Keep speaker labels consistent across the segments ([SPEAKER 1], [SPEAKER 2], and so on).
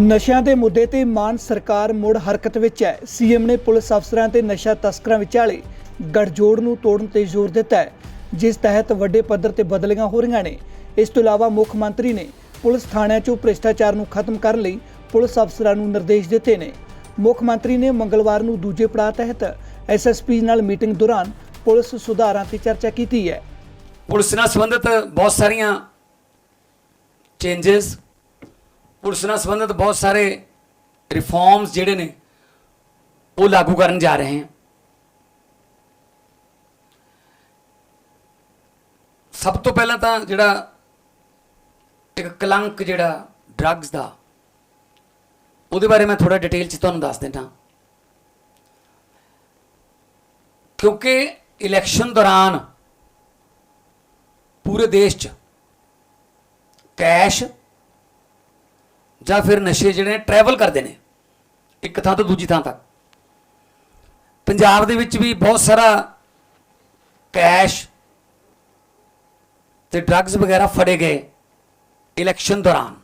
[SPEAKER 1] ਨਸ਼ਿਆਂ ਦੇ ਮੁੱਦੇ ਤੇ ਮਾਨ ਸਰਕਾਰ ਮੁੜ ਹਰਕਤ ਵਿੱਚ ਹੈ। ਸੀਐਮ ਨੇ ਪੁਲਿਸ ਅਫਸਰਾਂ ਤੇ ਨਸ਼ਾ ਤਸਕਰਾਂ ਵਿਚਾਲੇ ਗੜਜੋੜ ਨੂੰ ਤੋੜਨ ਤੇ ਜ਼ੋਰ ਦਿੱਤਾ ਹੈ, ਜਿਸ ਤਹਿਤ ਵੱਡੇ ਪੱਧਰ ਤੇ ਬਦਲੀਆਂ ਹੋ ਰਹੀਆਂ ਨੇ। ਇਸ ਤੋਂ ਇਲਾਵਾ ਮੁੱਖ ਮੰਤਰੀ ਨੇ ਪੁਲਿਸ ਥਾਣਿਆਂ 'ਚੋਂ ਭ੍ਰਿਸ਼ਟਾਚਾਰ ਨੂੰ ਖਤਮ ਕਰਨ ਲਈ ਪੁਲਿਸ ਅਫਸਰਾਂ ਨੂੰ ਨਿਰਦੇਸ਼ ਦਿੱਤੇ ਨੇ। ਮੁੱਖ ਮੰਤਰੀ ਨੇ ਮੰਗਲਵਾਰ ਨੂੰ ਦੂਜੇ ਪੜਾਅ ਤਹਿਤ ਐਸਐਸਪੀ ਨਾਲ ਮੀਟਿੰਗ ਦੌਰਾਨ ਪੁਲਿਸ ਸੁਧਾਰਾਂ ਤੇ ਚਰਚਾ ਕੀਤੀ ਹੈ।
[SPEAKER 2] ਪੁਲਿਸ ਨਾਲ ਸੰਬੰਧਿਤ ਬਹੁਤ ਸਾਰੀਆਂ ਚੇਂਜਸ ਪੁਲਿਸ ਨਾਲ ਸੰਬੰਧਿਤ ਬਹੁਤ ਸਾਰੇ ਰਿਫਾਰਮਸ ਜਿਹੜੇ ਨੇ, ਉਹ ਲਾਗੂ ਕਰਨ ਜਾ ਰਹੇ ਹਾਂ। ਸਭ ਤੋਂ ਪਹਿਲਾਂ ਤਾਂ ਜਿਹੜਾ ਇੱਕ ਕਲੰਕ ਜਿਹੜਾ ਡਰੱਗਸ ਦਾ, ਉਹਦੇ ਬਾਰੇ ਮੈਂ ਥੋੜਾ ਡਿਟੇਲ ਚ ਤੁਹਾਨੂੰ ਦੱਸ ਦਿੰਦਾ। ਕਿਉਂਕਿ ਇਲੈਕਸ਼ਨ ਦੌਰਾਨ ਪੂਰੇ ਦੇਸ਼ 'ਚ ਕੈਸ਼ ਜਾਂ ਫਿਰ ਨਸ਼ੇ ਜਿਹੜੇ ਨੇ ਟਰੈਵਲ ਕਰਦੇ ਨੇ। ਇੱਕ ਥਾਂ ਤੋਂ ਦੂਜੀ ਥਾਂ ਤੱਕ। ਪੰਜਾਬ ਦੇ ਵਿੱਚ ਵੀ ਬਹੁਤ ਸਾਰਾ ਕੈਸ਼ ਤੇ ਡਰੱਗਸ ਵਗੈਰਾ ਫੜੇ ਗਏ ਇਲੈਕਸ਼ਨ ਦੌਰਾਨ।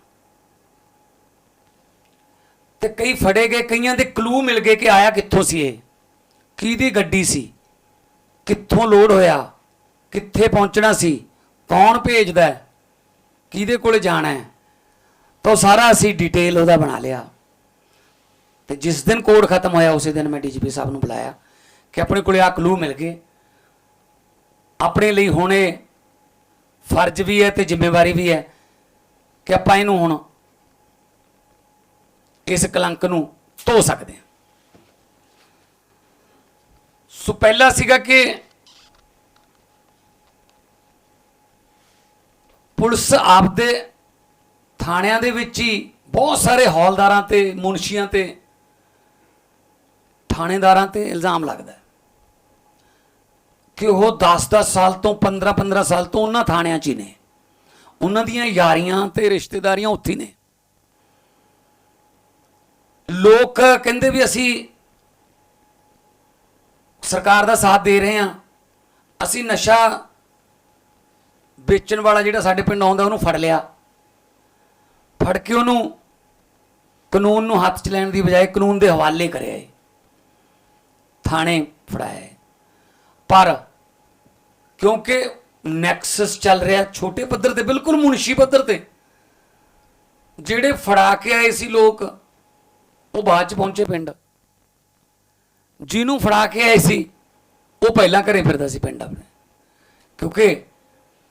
[SPEAKER 2] ਤੇ ਕਈ ਫੜੇ ਗਏ, ਕਈਆਂ ਦੇ ਕਲੂ ਮਿਲ ਗਏ ਕਿ ਆਇਆ ਕਿੱਥੋਂ ਸੀ ਇਹ, ਕਿਹਦੀ ਗੱਡੀ ਸੀ, ਕਿੱਥੋਂ ਲੋਡ ਹੋਇਆ, ਕਿੱਥੇ ਪਹੁੰਚਣਾ ਸੀ, ਕੌਣ ਭੇਜਦਾ ਕਿਹਦੇ ਕੋਲੇ ਜਾਣਾ ਹੈ। ਤਾਂ ਉਹ ਸਾਰਾ ਅਸੀਂ ਡਿਟੇਲ ਉਹਦਾ ਬਣਾ ਲਿਆ। ਤੇ ਜਿਸ ਦਿਨ ਕੋਡ ਖਤਮ ਹੋਇਆ, ਉਸੇ ਦਿਨ ਮੈਂ ਡੀਜੀਪੀ ਸਾਹਿਬ ਨੂੰ ਬੁਲਾਇਆ ਕਿ ਆਪਣੇ ਕੋਲੇ ਆ ਕਲੂ ਮਿਲ ਗਏ। ਆਪਣੇ ਲਈ ਹੁਣੇ ਫਰਜ਼ ਵੀ ਹੈ ਤੇ ਜ਼ਿੰਮੇਵਾਰੀ ਵੀ ਹੈ ਕਿ ਆਪਾਂ ਇਹਨੂੰ ਹੁਣ ਇਸ ਕਲੰਕ ਨੂੰ ਧੋ ਸਕਦੇ ਹਾਂ। ਸੋ ਪਹਿਲਾ ਸੀਗਾ ਕਿ ਪੁਲਿਸ ਆਪਦੇ ਥਾਣਿਆਂ ਦੇ ਵਿੱਚ ਹੀ ਬਹੁਤ ਸਾਰੇ ਹੌਲਦਾਰਾਂ ਤੇ, ਮੁਨਸ਼ੀਆਂ ਤੇ ਥਾਣੇਦਾਰਾਂ ਤੇ ਇਲਜ਼ਾਮ ਲੱਗਦਾ ਕਿ ਉਹ 10-10 ਸਾਲ ਤੋਂ 15-15 ਸਾਲ ਤੋਂ ਉਹਨਾਂ ਥਾਣਿਆਂ 'ਚ ਹੀ ਨੇ। ਉਹਨਾਂ ਦੀਆਂ ਯਾਰੀਆਂ ਤੇ ਰਿਸ਼ਤੇਦਾਰੀਆਂ ਉੱਥੇ ਹੀ ਨੇ। ਲੋਕ ਕਹਿੰਦੇ ਵੀ ਅਸੀਂ ਸਰਕਾਰ ਦਾ ਸਾਥ ਦੇ ਰਹੇ ਹਾਂ। ਅਸੀਂ ਨਸ਼ਾ ਵੇਚਣ ਵਾਲਾ ਜਿਹੜਾ ਸਾਡੇ ਪਿੰਡ ਆਉਂਦਾ, ਉਹਨੂੰ ਫੜ ਲਿਆ। ਫੜ ਕੇ ਉਹਨੂੰ ਕਾਨੂੰਨ ਨੂੰ ਹੱਥ 'ਚ ਲੈਣ ਦੀ ਬਜਾਏ ਕਾਨੂੰਨ ਦੇ ਹਵਾਲੇ ਕਰਿਆ ਏ। ਥਾਣੇ ਫੜਾਇਆ ਏ। ਪਰ ਕਿਉਂਕਿ ਨੈਕਸਸ ਚੱਲ ਰਿਹਾ ਛੋਟੇ ਪੱਧਰ ਤੇ, ਬਿਲਕੁਲ ਮੁਨਸ਼ੀ ਪੱਧਰ ਤੇ, ਜਿਹੜੇ ਫੜਾ ਕੇ ਆਏ ਸੀ ਲੋਕ, ਉਹ ਬਾਅਦ ਚ ਪਹੁੰਚੇ ਪਿੰਡ। ਜਿਹਨੂੰ ਫੜਾ ਕੇ ਆਏ ਸੀ, ਉਹ ਪਹਿਲਾਂ ਘਰੇ ਫਿਰਦਾ ਸੀ ਪਿੰਡ ਆਪਣੇ। ਕਿਉਂਕਿ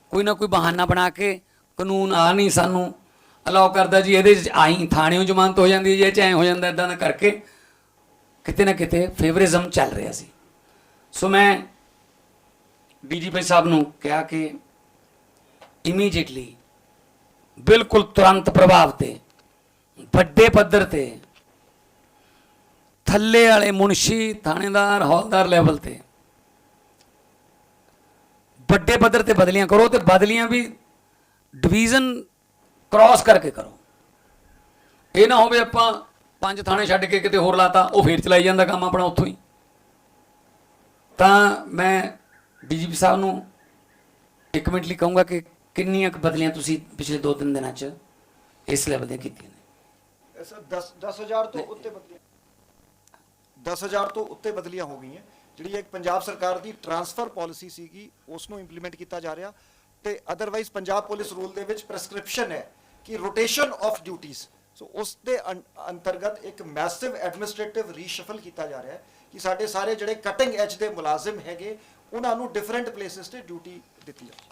[SPEAKER 2] ਕੋਈ ਨਾ ਕੋਈ ਬਹਾਨਾ ਬਣਾ ਕੇ ਕਾਨੂੰਨ ਆ ਨਹੀਂ ਸਾਨੂੰ ਅਲਾਉ ਕਰਦਾ ਜੀ, ਇਹਦੇ ਚ ਆਈ, ਥਾਣਿਓਂ ਜ਼ਮਾਨਤ ਹੋ ਜਾਂਦੀ ਜੇ ਚਾਹੇ ਐ ਹੋ ਜਾਂਦਾ ਇਦਾਂ ਦਾ ਕਰਕੇ ਕਿਤੇ ਨਾ ਕਿਤੇ ਫੇਵਰਿਜ਼ਮ ਚੱਲ ਰਿਹਾ ਸੀ। ਸੋ ਮੈਂ ਡੀਜੀਪੀ ਸਾਹਿਬ ਨੂੰ ਕਿਹਾ ਕਿ ਇਮੀਡੀਏਟਲੀ ਬਿਲਕੁਲ ਤੁਰੰਤ ਪ੍ਰਭਾਵ ਤੇ, ਵੱਡੇ ਪੱਧਰ ਤੇ, ਥੱਲੇ ਵਾਲੇ ਮੁਨਸ਼ੀ, ਥਾਣੇਦਾਰ, ਹੌਲਦਾਰ ਲੈਵਲ ਤੇ, ਵੱਡੇ ਪੱਧਰ ਤੇ ਬਦਲੀਆਂ ਕਰੋ ਤੇ ਬਦਲੀਆਂ ਵੀ ਡਿਵੀਜ਼ਨ ਕ੍ਰਾਸ ਕਰਕੇ ਕਰੋ। ਇਹ ਨਾ ਹੋਵੇ ਆਪਾਂ ਪੰਜ ਥਾਣੇ ਛੱਡ ਕੇ ਕਿਤੇ ਹੋਰ ਲਾਤਾ, ਉਹ ਫੇਰ ਚਲਾਈ ਜਾਂਦਾ ਕੰਮ ਆਪਣਾ ਉੱਥੋਂ ਹੀ। ਤਾਂ ਮੈਂ ਡੀਜੀਪੀ ਸਾਹਿਬ ਨੂੰ ਇੱਕ ਮਿੰਟ ਲਈ ਕਹੂੰਗਾ ਕਿ ਕਿੰਨੀਆਂ ਕੁ ਬਦਲੀਆਂ ਤੁਸੀਂ ਪਿਛਲੇ 2-3 ਦਿਨਾਂ 'ਚ ਇਸ ਲੈਵਲ ਦੀਆਂ ਕੀਤੀਆਂ ਨੇ?
[SPEAKER 3] ਸਰ 10 10000 ਤੋਂ ਉੱਤੇ ਬਦਲੀਆਂ। 10000 ਤੋਂ ਉੱਤੇ ਬਦਲੀਆਂ ਹੋ ਗਈਆਂ। ਜਿਹੜੀ ਇੱਕ ਪੰਜਾਬ ਸਰਕਾਰ ਦੀ ਟਰਾਂਸਫਰ ਪਾਲਿਸੀ ਸੀਗੀ ਉਸ ਨੂੰ ਇੰਪਲੀਮੈਂਟ ਕੀਤਾ ਜਾ ਰਿਹਾ। ਤੇ ਅਦਰਵਾਈਜ਼ ਪੰਜਾਬ ਪੁਲਿਸ ਰੂਲ ਦੇ ਵਿੱਚ ਪ੍ਰੈਸਕ੍ਰਿਪਸ਼ਨ ਹੈ ਕਿ ਰੋਟੇਸ਼ਨ ਆਫ ਡਿਊਟੀਆਂ ਸੋ ਉਸ ਦੇ ਅੰਤਰਗਤ ਇੱਕ ਮੈਸਿਵ ਐਡਮਿਨਿਸਟ੍ਰੇਟਿਵ ਰੀਸ਼ਫਲ ਕੀਤਾ ਜਾ ਰਿਹਾ ਹੈ ਕਿ ਸਾਡੇ ਸਾਰੇ ਜਿਹੜੇ ਕਟਿੰਗ ਐਜ ਦੇ ਮੁਲਾਜ਼ਮ ਹੈਗੇ ਉਹਨਾਂ ਨੂੰ ਡਿਫਰੈਂਟ ਪਲੇਸਿਸ ਤੇ ਡਿਊਟੀ ਦਿੱਤੀ ਜਾਵੇ।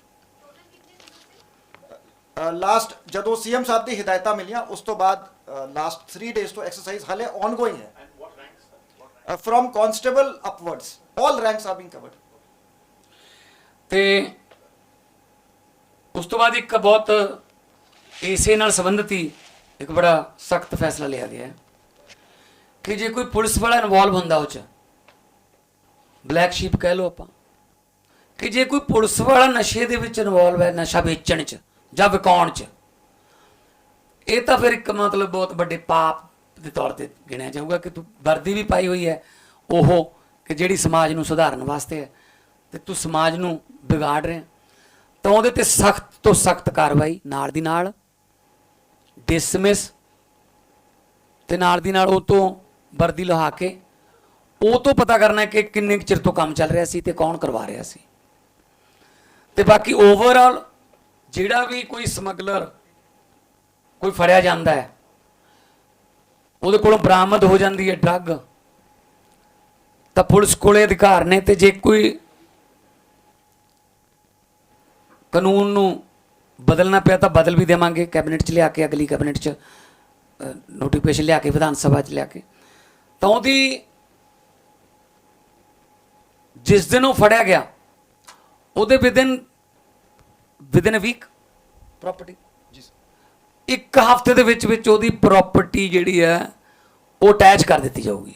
[SPEAKER 3] ਲਾਸਟ ਜਦੋਂ ਸੀਐਮ ਸਾਹਿਬ ਦੀ ਹਦਾਇਤਾਂ ਮਿਲੀਆਂ ਉਸ ਤੋਂ ਬਾਅਦ ਲਾਸਟ 3 ਡੇਜ਼ ਤੋਂ ਐਕਸਰਸਾਈਜ਼ ਹਾਲੇ ਆਨਗੋਇੰਗ ਹੈ। From constable upwards all ranks are being covered
[SPEAKER 2] ਤੇ ਉਸ ਤੋਂ ਬਾਅਦ ਇੱਕ ਬਹੁਤ ਇਸੇ ਨਾਲ ਸੰਬੰਧਿਤ ਹੀ ਇੱਕ ਬੜਾ ਸਖਤ ਫੈਸਲਾ ਲਿਆ ਗਿਆ ਹੈ ਕਿ ਜੇ ਕੋਈ ਪੁਲਿਸ ਵਾਲਾ ਇਨਵੋਲਵ ਹੁੰਦਾ ਉਹ ਚ ਬਲੈਕ ਸ਼ੀਪ ਕਹਿ ਲਓ ਆਪਾਂ, ਕਿ ਜੇ ਕੋਈ ਪੁਲਿਸ ਵਾਲਾ ਨਸ਼ੇ ਦੇ ਵਿੱਚ ਇਨਵੋਲਵ ਹੈ, ਨਸ਼ਾ ਵੇਚਣ ਚ ਜਾਂ ਵਿਕਾਉਣ ਚ, ਇਹ ਤਾਂ ਫਿਰ ਇੱਕ ਮਤਲਬ ਬਹੁਤ ਵੱਡੇ ਪਾਪ ਦੇ ਤੌਰ ਤੇ ਗਿਣਿਆ ਜਾਊਗਾ ਕਿ ਤੂੰ ਵਰਦੀ ਵੀ ਪਾਈ ਹੋਈ ਹੈ, ਉਹ ਕਿ ਜਿਹੜੀ ਸਮਾਜ ਨੂੰ ਸੁਧਾਰਨ ਵਾਸਤੇ ਹੈ, ਤੇ ਤੂੰ ਸਮਾਜ ਨੂੰ ਵਿਗਾੜ ਰਿਹਾ ਤਾਂ ਉਹਦੇ ਤੇ ਸਖਤ ਤੋਂ ਸਖਤ ਕਾਰਵਾਈ ਨਾਲ ਦੀ ਨਾਲ ਡਿਸਮਿਸ ਤੇ ਨਾਲ ਦੀ ਨਾਲ ਉਹ ਤੋਂ ਵਰਦੀ ਲਹਾ ਕੇ, ਉਹ ਤੋਂ ਪਤਾ ਕਰਨਾ ਕਿ ਕਿੰਨੇ ਕੁ ਚਿਰ ਤੋਂ ਕੰਮ ਚੱਲ ਰਿਹਾ ਸੀ ਤੇ ਕੌਣ ਕਰਵਾ ਰਿਹਾ ਸੀ। ਤੇ ਬਾਕੀ ਓਵਰਆਲ ਜਿਹੜਾ ਵੀ ਕੋਈ ਸਮਗਲਰ ਕੋਈ ਫੜਿਆ ਜਾਂਦਾ ਹੈ, ਉਹਦੇ ਕੋਲੋਂ ਬਰਾਮਦ ਹੋ ਜਾਂਦੀ ਹੈ ਡਰੱਗ ਤਾਂ ਪੁਲਿਸ ਕੋਲੇ ਅਧਿਕਾਰ ਨੇ ਤੇ ਜੇ ਕੋਈ ਕਾਨੂੰਨ ਨੂੰ ਬਦਲਣਾ ਪਿਆ ਤਾਂ ਬਦਲ ਵੀ ਦੇਵਾਂਗੇ, ਕੈਬਨਿਟ 'ਚ ਲਿਆ ਕੇ, ਅਗਲੀ ਕੈਬਨਿਟ 'ਚ ਨੋਟੀਫਿਕੇਸ਼ਨ ਲਿਆ ਕੇ, ਵਿਧਾਨ ਸਭਾ 'ਚ ਲਿਆ ਕੇ। ਤਾਂ ਉਹਦੀ ਜਿਸ ਦਿਨ ਉਹ ਫੜਿਆ ਗਿਆ, ਉਹਦੇ within within a week property ਇੱਕ ਹਫ਼ਤੇ ਦੇ ਵਿੱਚ ਵਿੱਚ ਉਹਦੀ ਪ੍ਰਾਪਰਟੀ ਜਿਹੜੀ ਹੈ, ਉਹ ਅਟੈਚ ਕਰ ਦਿੱਤੀ ਜਾਊਗੀ।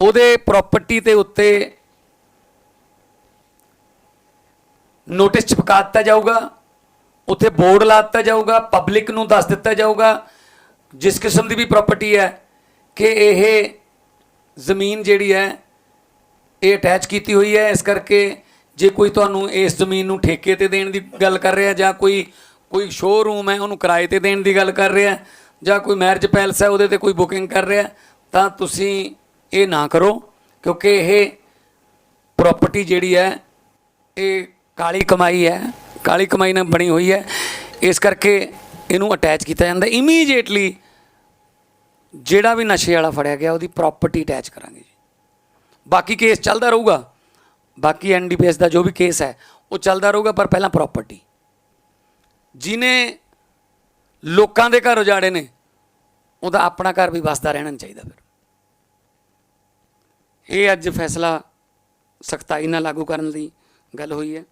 [SPEAKER 2] ਉਹਦੇ ਪ੍ਰਾਪਰਟੀ ਤੇ ਉੱਤੇ ਨੋਟਿਸ ਚਿਪਕਾ ਦਿੱਤਾ ਜਾਊਗਾ, ਉੱਥੇ ਬੋਰਡ ਲਾ ਦਿੱਤਾ ਜਾਊਗਾ, ਪਬਲਿਕ ਨੂੰ ਦੱਸ ਦਿੱਤਾ ਜਾਊਗਾ, ਜਿਸ ਕਿਸਮ ਦੀ ਵੀ ਪ੍ਰਾਪਰਟੀ ਹੈ, ਕਿ ਇਹ ਜ਼ਮੀਨ ਜਿਹੜੀ ਹੈ, ਇਹ ਅਟੈਚ ਕੀਤੀ ਹੋਈ ਹੈ, ਇਸ ਕਰਕੇ ਜੇ ਕੋਈ ਤੁਹਾਨੂੰ ਇਸ ਜ਼ਮੀਨ ਨੂੰ ਠੇਕੇ ਤੇ ਦੇਣ ਦੀ ਗੱਲ ਕਰ ਰਿਹਾ, ਜਾਂ ਕੋਈ ਕੋਈ ਸ਼ੋਰੂਮ ਹੈ, ਉਹਨੂੰ ਕਿਰਾਏ ਤੇ ਦੇਣ ਦੀ ਗੱਲ ਕਰ ਰਿਹਾ, ਜਾਂ ਕੋਈ ਮੈਰਿਜ ਪੈਲਸ ਹੈ, ਉਹਦੇ ਤੇ ਕੋਈ ਬੁਕਿੰਗ ਕਰ ਰਿਹਾ, ਤਾਂ ਤੁਸੀਂ ਇਹ ਨਾ ਕਰੋ, ਕਿਉਂਕਿ ਇਹ ਪ੍ਰਾਪਰਟੀ ਜਿਹੜੀ ਹੈ, ਇਹ ਕਾਲੀ ਕਮਾਈ ਹੈ, ਕਾਲੀ ਕਮਾਈ ਨਾਲ ਬਣੀ ਹੋਈ ਹੈ, ਇਸ ਕਰਕੇ ਇਹਨੂੰ ਅਟੈਚ ਕੀਤਾ ਜਾਂਦਾ। ਇਮੀਡੀਏਟਲੀ ਜਿਹੜਾ ਵੀ ਨਸ਼ੇ ਵਾਲਾ ਫੜਿਆ ਗਿਆ, ਉਹਦੀ ਪ੍ਰਾਪਰਟੀ ਅਟੈਚ ਕਰਾਂਗੇ ਜੀ। ਬਾਕੀ ਕੇਸ ਚੱਲਦਾ ਰਹੂਗਾ। ਬਾਕੀ ਐਨਡੀਪੀਐਸ ਦਾ ਜੋ ਵੀ ਕੇਸ ਹੈ, ਉਹ ਚੱਲਦਾ ਰਹੂਗਾ, ਪਰ ਪਹਿਲਾਂ ਪ੍ਰਾਪਰਟੀ ਜਿਨੇ ਲੋਕਾਂ ਦੇ ਘਰ ਉਜਾੜੇ ਨੇ, ਉਹਦਾ ਆਪਣਾ ਘਰ ਵੀ ਵਸਦਾ ਰਹਿਣਾ ਨਹੀਂ ਚਾਹੀਦਾ ਫਿਰ। ਇਹ ਅੱਜ ਫੈਸਲਾ ਸਖਤਾਈ ਨਾਲ ਲਾਗੂ ਕਰਨ ਲਈ ਗੱਲ ਹੋਈ ਹੈ।